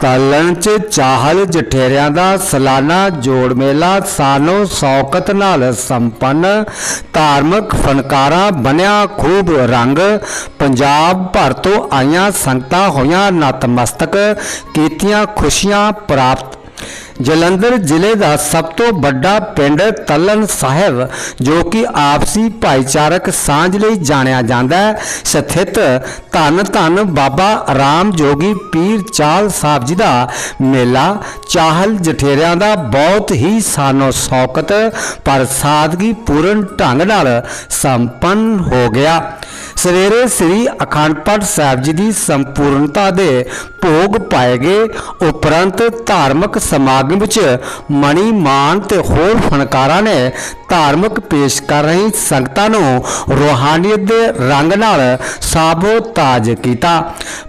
ਤਲਣ ਚ ਚਾਹਲ ਜਠੇਰਿਆਂ ਦਾ ਸਾਲਾਨਾ ਜੋੜ ਮੇਲਾ ਸਾਨੋ ਸੌਕਤ ਨਾਲ ਸੰਪੰਨ, ਧਾਰਮਿਕ ਫਨਕਾਰਾਂ ਬਣਿਆ ਖੂਬ ਰੰਗ। ਪੰਜਾਬ ਭਰ ਤੋਂ ਆਈਆਂ ਸੰਗਤਾਂ ਹੋਈਆਂ ਨਤਮਸਤਕ, ਕੀਤੀਆਂ ਖੁਸ਼ੀਆਂ ਪ੍ਰਾਪਤ ਜਲੰਧਰ ਜ਼ਿਲ੍ਹੇ ਦਾ ਸਭ ਤੋਂ ਵੱਡਾ ਪਿੰਡ ਤਲਨ ਸਾਹਿਬ, ਜੋ ਕਿ ਆਪਸੀ ਭਾਈਚਾਰਕ ਸਾਂਝ ਲਈ ਜਾਣਿਆ ਜਾਂਦਾ ਹੈ। ਸਥਿਤ ਧੰਨ ਧੰਨ ਬਾਬਾ ਰਾਮ ਜੋਗੀ ਪੀਰ ਚਾਲ ਸਾਹਿਬ ਜੀ ਦਾ ਮੇਲਾ ਚਾਹਲ ਜਠੇਰਿਆਂ ਦਾ ਬਹੁਤ ਹੀ ਸਾਨੋ ਸੌਕਤ ਪਰ ਸਾਦਗੀ ਪੂਰਨ ਢੰਗ ਨਾਲ ਸੰਪੰਨ ਹੋ ਗਿਆ। ਸਵੇਰੇ ਸ੍ਰੀ ਅਖੰਡ ਪਾਠ ਸਾਹਿਬ ਜੀ ਦੀ ਸੰਪੂਰਨਤਾ ਦੇ ਭੋਗ ਪਾਏ ਗਏ, ਉਪਰੰਤ ਧਾਰਮਿਕ ਸਮਾਗਮ ਵਿੱਚ ਮਣੀ ਮਾਨ ਤੇ ਹੋਰ ਫਨਕਾਰਾਂ ਨੇ ਧਾਰਮਿਕ ਪੇਸ਼ ਕਰ ਰਹੀ ਸੰਗਤਾਂ ਨੂੰ ਰੋਹਾਨੀਅਤ ਦੇ ਰੰਗ ਨਾਲ ਸਾਬੋ ਤਾਜ ਕੀਤਾ।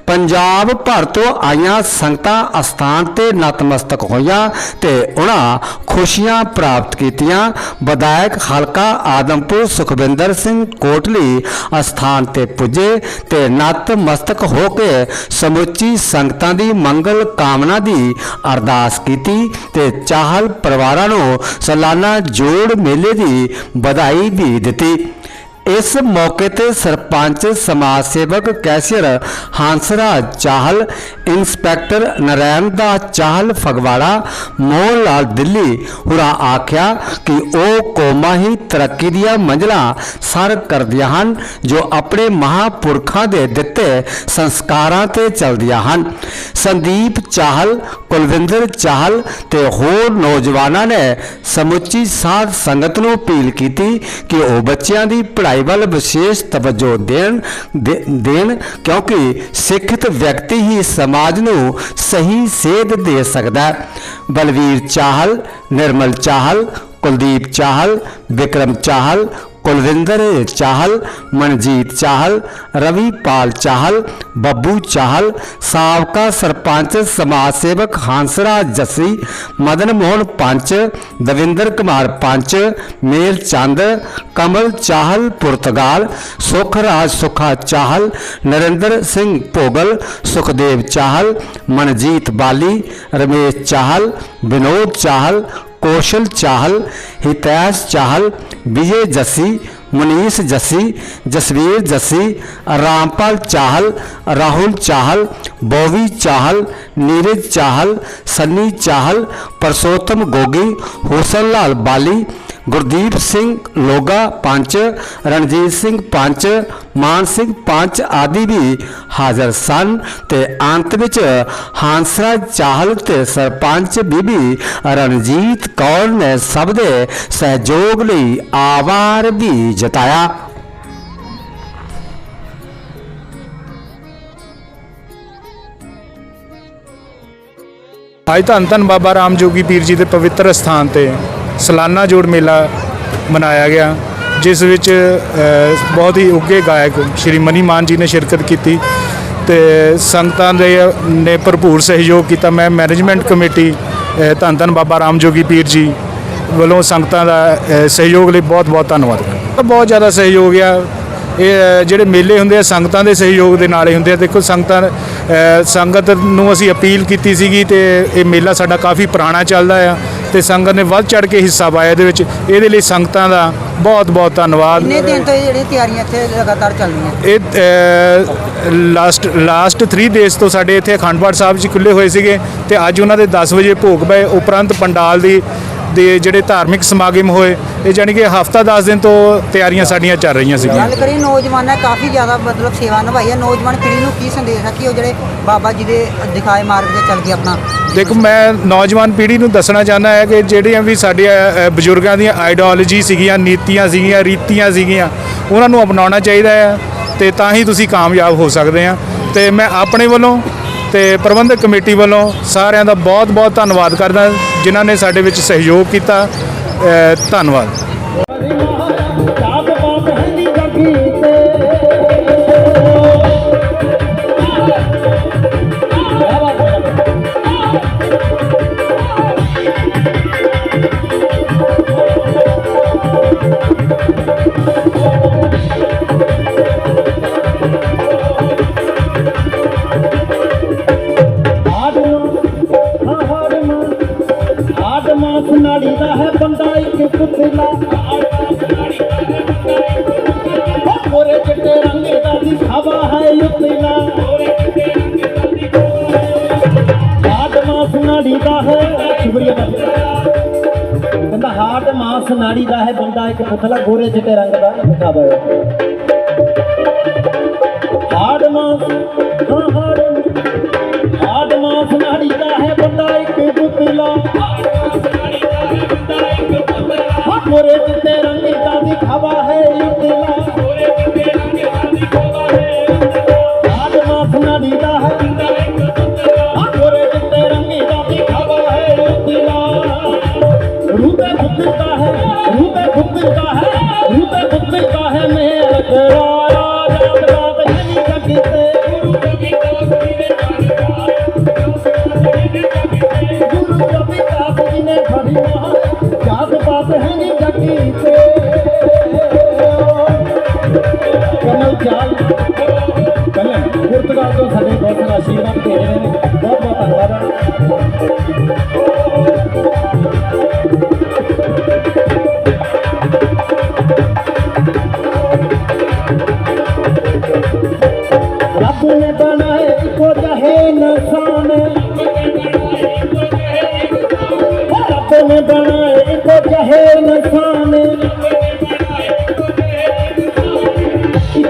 ਪੰਜਾਬ ਭਰ ਤੋਂ ਆਈਆਂ ਸੰਗਤਾਂ ਅਸਥਾਨ ਤੇ ਨਤਮਸਤਕ ਹੋਈਆਂ ਤੇ ਉਹਨਾਂ ਖੁਸ਼ੀਆਂ ਪ੍ਰਾਪਤ ਕੀਤੀਆਂ। ਵਿਧਾਇਕ ਹਲਕਾ ਆਦਮਪੁਰ ਸੁਖਵਿੰਦਰ ਸਿੰਘ ਕੋਟਲੀ ਅਸਥਾਨ ਤੇ ਪੁੱਜੇ ਤੇ ਨਤਮਸਤਕ ਹੋ ਕੇ ਸਮੁੱਚੀ ਸੰਗਤਾਂ ਦੀ ਮੰਗਲ ਕਾਮਨਾ ਦੀ ਅਰਦਾਸ ਕੀਤੀ ਤੇ ਚਾਹਲ ਪਰਿਵਾਰਾਂ ਨੂੰ ਸਾਲਾਨਾ ਜੋੜ ਮੇਲੇ ਦੀ ਵਧਾਈ ਵੀ ਦਿੱਤੀ। ਇਸ ਮੌਕੇ ਤੇ ਸਰਪੰਚ ਸਮਾਜ ਸੇਵਕ ਕੈਸ਼ੀਅਰ ਹੰਸਰਾਜ ਚਾਹਲ, ਇੰਸਪੈਕਟਰ ਨਰੈਣ ਦਾ ਚਾਹਲ ਫਗਵਾੜਾ, ਮੋਹਨ ਲਾਲ ਦਿੱਲੀ ਹੁਰਾ ਆਖਿਆ ਕਿ ਉਹ ਕੌਮਾਂ ਹੀ ਤਰੱਕੀ ਦੀਆਂ ਮੰਜ਼ਲਾਂ ਸਰ ਕਰਦੀਆਂ ਹਨ, ਜੋ ਆਪਣੇ ਮਹਾਪੁਰਖਾਂ ਦੇ ਦਿੱਤੇ ਸੰਸਕਾਰਾਂ ਤੇ ਚੱਲਦੀਆਂ ਹਨ। ਸੰਦੀਪ ਚਾਹਲ, ਕੁਲਵਿੰਦਰ ਚਾਹਲ ਤੇ ਹੋਰ ਨੌਜਵਾਨਾਂ ਨੇ ਸਮੁੱਚੀ ਸਾਧ ਸੰਗਤ ਨੂੰ ਅਪੀਲ ਕੀਤੀ ਕਿ ਉਹ ਬੱਚਿਆਂ ਦੀ ਪੜ੍ਹਾਈ ਵੱਲ ਵਿਸ਼ੇਸ਼ ਤਵੱਜੋ ਦੇਣ ਦੇਣ ਕਿਉਂਕਿ ਸਿੱਖਿਤ ਵਿਅਕਤੀ ਹੀ ਸਮਾਜ ਨੂੰ ਸਹੀ ਸੇਧ ਦੇ ਸਕਦਾ ਹੈ। ਬਲਵੀਰ ਚਾਹਲ, ਨਿਰਮਲ ਚਾਹਲ, ਕੁਲਦੀਪ ਚਾਹਲ, ਵਿਕਰਮ ਚਾਹਲ ਕੁਲਵਿੰਦਰ ਚਾਹਲ, ਮਨਜੀਤ ਚਾਹਲ, ਰਵੀ ਪਾਲ ਚਾਹਲ, ਬੱਬੂ ਚਾਹਲ, ਸਾਬਕਾ ਸਰਪੰਚ, ਸਮਾਜ ਸੇਵਕ ਹਾਂਸਰਾ ਜੱਸੀ, ਮਦਨ ਮੋਹਨ ਪੰਚ, ਦਵਿੰਦਰ ਕੁਮਾਰ ਪੰਚ, ਮੇਲ ਚੰਦ, ਕਮਲ ਚਾਹਲ ਪੁਰਤਗਾਲ, ਸੁਖਰਾਜ ਸੁਖਾ ਚਾਹਲ, ਨਰਿੰਦਰ ਸਿੰਘ ਭੋਗਲ, ਸੁਖਦੇਵ ਚਾਹਲ, ਮਨਜੀਤ ਬਾਲੀ, ਰਮੇਸ਼ ਚਾਹਲ, ਵਿਨੋਦ ਚਾਹਲ ਕੌਸ਼ਲ ਚਾਹਲ ਹਿਤੈਸ਼ ਚਾਹਲ ਵਿਜੇ ਜੱਸੀ ਮਨੀਸ਼ ਜੱਸੀ ਜਸਵੀਰ ਜੱਸੀ ਰਾਮਪਾਲ ਚਾਹਲ ਰਾਹੁਲ ਚਾਹਲ ਬੋਵੀ ਚਾਹਲ ਨੀਰਜ ਚਾਹਲ ਸੰਨੀ ਚਾਹਲ ਪਰਸੋਤਮ ਗੋਗੀ ਹੁਸਨ ਲਾਲ ਬਾਲੀ ਗੁਰਦੀਪ ਸਿੰਘ ਲੋਗਾ ਪੰਚ, ਰਣਜੀਤ ਸਿੰਘ ਪੰਚ, ਮਾਨ ਸਿੰਘ ਪੰਚ ਆਦਿ ਵੀ ਹਾਜ਼ਰ ਸਨ ਤੇ ਅੰਤ ਵਿੱਚ ਹਾਂਸਰਾਜ ਚਾਹਲ ਤੇ ਸਰਪੰਚ ਬੀਬੀ ਰਣਜੀਤ ਕੌਰ ਨੇ ਸਭ ਦੇ ਸਹਿਯੋਗ ਲਈ ਆਭਾਰ ਵੀ ਜਤਾਇਆ। ਅੱਜ ਧੰਨ ਧੰਨ ਬਾਬਾ ਰਾਮ ਜੋਗੀ ਪੀਰ ਜੀ ਦੇ ਪਵਿੱਤਰ ਸਥਾਨ ਤੇ ਸਾਲਾਨਾ ਜੋੜ ਮੇਲਾ ਮਨਾਇਆ ਗਿਆ, ਜਿਸ ਵਿੱਚ ਬਹੁਤ ਹੀ ਉੱਗੇ ਗਾਇਕ ਸ਼੍ਰੀ ਮਨੀ ਮਾਨ ਜੀ ਨੇ ਸ਼ਿਰਕਤ ਕੀਤੀ ਤੇ ਸੰਗਤਾਂ ਦੇ, ਨੇ ਭਰਪੂਰ ਸਹਿਯੋਗ ਕੀਤਾ। ਮੈਂ ਮੈਨੇਜਮੈਂਟ ਕਮੇਟੀ ਧੰਨ ਧੰਨ ਬਾਬਾ ਰਾਮਜੋਗੀ ਪੀਰ ਜੀ ਵੱਲੋਂ ਸੰਗਤਾਂ ਦਾ ਸਹਿਯੋਗ ਲਈ ਬਹੁਤ ਬਹੁਤ ਧੰਨਵਾਦ ਬਹੁਤ ਜ਼ਿਆਦਾ ਸਹਿਯੋਗ ਆ। ਇਹ ਜਿਹੜੇ ਮੇਲੇ ਹੁੰਦੇ ਆ, ਸੰਗਤਾਂ ਦੇ ਸਹਿਯੋਗ ਦੇ ਨਾਲ ਹੀ ਹੁੰਦੇ ਆ। ਦੇਖੋ, ਸੰਗਤਾਂ ਸੰਗਤ ਨੂੰ ਅਸੀਂ ਅਪੀਲ ਕੀਤੀ ਸੀਗੀ ਤੇ ਇਹ ਮੇਲਾ ਸਾਡਾ ਕਾਫੀ ਪੁਰਾਣਾ ਚੱਲਦਾ ਆ। ਤੇ ਸੰਗਤ ਨੇ ਵੱਧ ਚੜ ਕੇ ਹਿੱਸਾ ਪਾਇਆ ਇਹਦੇ ਵਿੱਚ। ਇਹਦੇ ਲਈ ਸੰਗਤਾਂ ਦਾ ਬਹੁਤ ਬਹੁਤ ਧੰਨਵਾਦ। ਕਿੰਨੇ ਦਿਨ ਤੋਂ ਇਹ ਜਿਹੜੀਆਂ ਤਿਆਰੀਆਂ ਇੱਥੇ ਲਗਾਤਾਰ ਚੱਲ ਰਹੀਆਂ? ਇਹ ਲਾਸਟ ਲਾਸਟ 3 ਡੇਜ਼ ਤੋਂ ਸਾਡੇ ਇੱਥੇ ਅਖੰਡ ਪਾਠ ਸਾਹਿਬ ਜੀ ਖੁੱਲੇ ਹੋਏ ਸੀਗੇ ਤੇ ਅੱਜ ਉਹਨਾਂ ਦੇ 10 ਵਜੇ ਭੋਗ ਪਏ। ਉਪਰੰਤ ਪੰਡਾਲ ਦੀ ਦੇ ਜਿਹੜੇ ਧਾਰਮਿਕ ਸਮਾਗਮ ਹੋਏ ਇਹ ਜਾਣੀ ਕਿ ਹਫਤਾ 10 ਦਿਨ ਤੋਂ ਤਿਆਰੀਆਂ ਸਾਡੀਆਂ ਚੱਲ ਰਹੀਆਂ ਸੀਗੀਆਂ। ਗੱਲ ਕਰੀਏ ਨੌਜਵਾਨਾਂ ਨੇ ਕਾਫੀ ਜ਼ਿਆਦਾ ਮਤਲਬ ਸੇਵਾ ਨਿਭਾਈ ਹੈ ਨੌਜਵਾਨ ਪੀੜ੍ਹੀ ਨੂੰ ਕੀ ਸੰਦੇਸ਼ ਹੈ ਕਿ ਉਹ ਜਿਹੜੇ ਬਾਬਾ ਜੀ ਦੇ ਦਿਖਾਏ ਮਾਰਗ ਤੇ ਚੱਲ ਕੇ ਆਪਣਾ? ਦੇਖੋ ਮੈਂ ਨੌਜਵਾਨ ਪੀੜ੍ਹੀ ਨੂੰ ਦੱਸਣਾ ਚਾਹੁੰਦਾ ਹੈ ਕਿ ਜਿਹੜੀਆਂ ਵੀ ਸਾਡੇ ਅ, ਬਜ਼ੁਰਗਾਂ ਦੀਆਂ ਆਈਡੀਓਲੋਜੀ ਸੀਗੀਆਂ ਨੀਤੀਆਂ ਸੀਗੀਆਂ ਰੀਤੀਆਂ ਸੀਗੀਆਂ ਉਹਨਾਂ ਨੂੰ ਅਪਣਾਉਣਾ ਚਾਹੀਦਾ ਹੈ ਤੇ ਤਾਂ ਹੀ ਤੁਸੀਂ ਕਾਮਯਾਬ ਹੋ ਸਕਦੇ ਆ ਤੇ ਮੈਂ ਆਪਣੇ ਵੱਲੋਂ ਤੇ ਪ੍ਰਬੰਧਕ ਕਮੇਟੀ ਵੱਲੋਂ ਸਾਰਿਆਂ ਦਾ ਬਹੁਤ ਬਹੁਤ ਧੰਨਵਾਦ ਕਰਦਾ, ਜਿਨ੍ਹਾਂ ਨੇ ਸਾਡੇ ਵਿੱਚ ਸਹਿਯੋਗ ਕੀਤਾ। ਧੰਨਵਾਦ। ਹੈ ਕਹਿੰਦਾ ਹਾਰਟ ਮਾਸ ਨਾੜੀ ਦਾ ਹੈ, ਬੰਦਾ ਇੱਕ ਪੁਤਲਾ ਗੋਰੇ ਚਿੱਟੇ ਰੰਗ ਦਾ ਦਿਖਾਵਾ ਹੈ ਹਾਰਟ ਮਾਸ, ਹਾਂ ਹਾਰਟ ਹਾਰਟ ਮਾਸ ਨਾੜੀ ਦਾ ਹੈ, ਬੰਦਾ ਇੱਕ ਪੁਤਲਾ। ਗੋਰੇ ਚਿੱਟੇ ਰੰਗ ਦਾ ਦਿਖਾਵਾ ਹੈ ਉਤਲਾ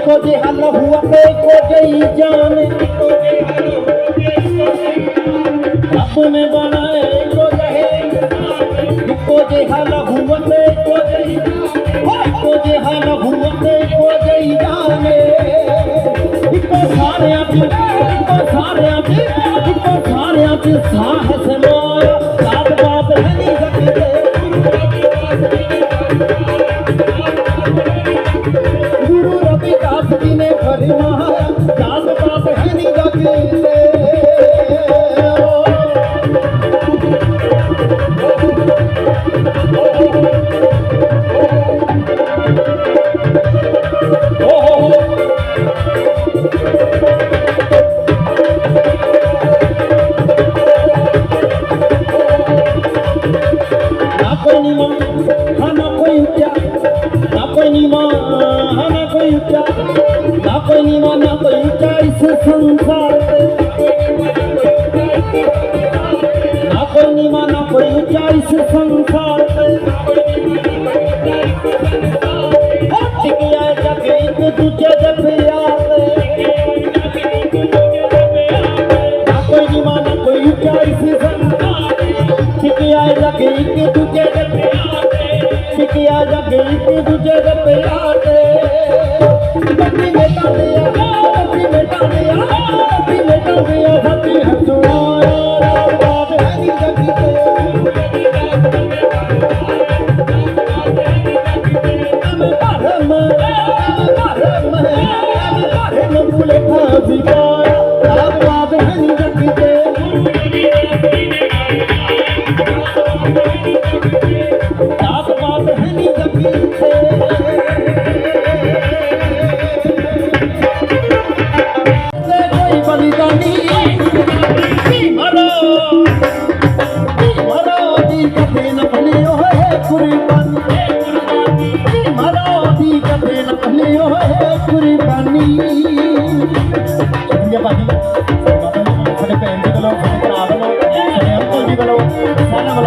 ਇੱਕੋ ਜਿਹਾ ਲਹੂ ਅਤੇ ਇੱਕੋ ਜਿਹੀ ਜਾਨ ਰੱਬ ਨੇ ਬਣਾਏ ਇੱਕੋ ਜਹੇ ਇੱਕੋ ਜਿਹਾ ਲਹੂ ਅਤੇ ਇੱਕੋ ਜਿਹੀ ਓ ਇੱਕੋ ਜਿਹਾ ਲਹੂ ਅਤੇ ਇੱਕੋ ਜਿਹੀ ਜਾਨ ਇੱਕੋ ਸਾਰਿਆਂ 'ਚ ਇੱਕੋ ਸਾਰਿਆਂ 'ਚ ਇੱਕੋ ਸਾਰਿਆਂ 'ਚ ਸਾਹ ਸਮਾਇਆ ਇਸ ਸੰਸਾਰ ਤੇ ਨਾ ਕੋਈ ਨੀਵਾਂ ਨਾ ਕੋਈ ਸੰਸਾਰ ਟਿਕਿਆ ਜਗ ਇੱਕ ਦੂਜੇ ਦੇ ਪਿਆਰ ਨਾ ਕੋਈ ਨੀਵਾਂ ਕੋਈ ਉੱਚਾ ਇਸ ਸੰਸਾਰ ਤੇ ਟਿਕਿਆ ਜਗ ਇੱਕ ਦੂਜੇ ਦੇ ਪਿਆਰ ਟਿਕਿਆ ਜਗ ਇੱਕ ਦੂਜੇ ਦੇ ਪਿਆਰ تنهه آ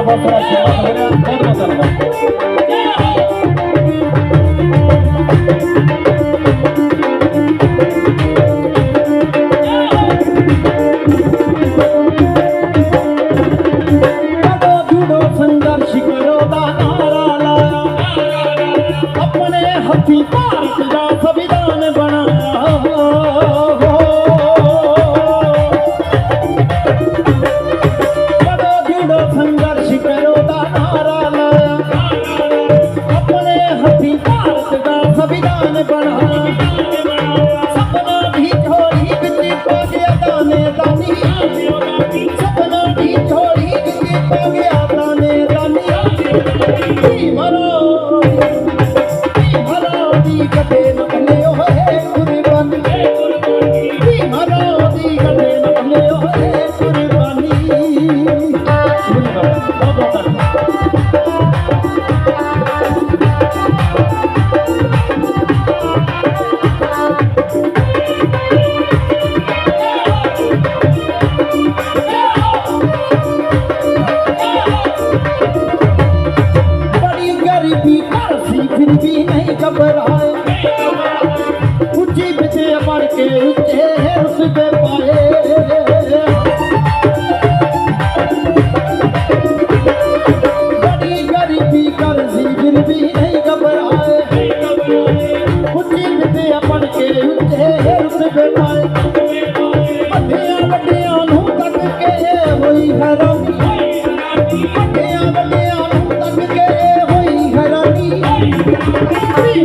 ਬਹੁਤ ਸਾਰਾ ਆਸ਼ੀਰਵਾਦ ਹੋ ਰਿਹਾ ਬਹੁਤ ਬਹੁਤ ਧੰਨਵਾਦ ਕੀ ਮਰੋ ਵੀ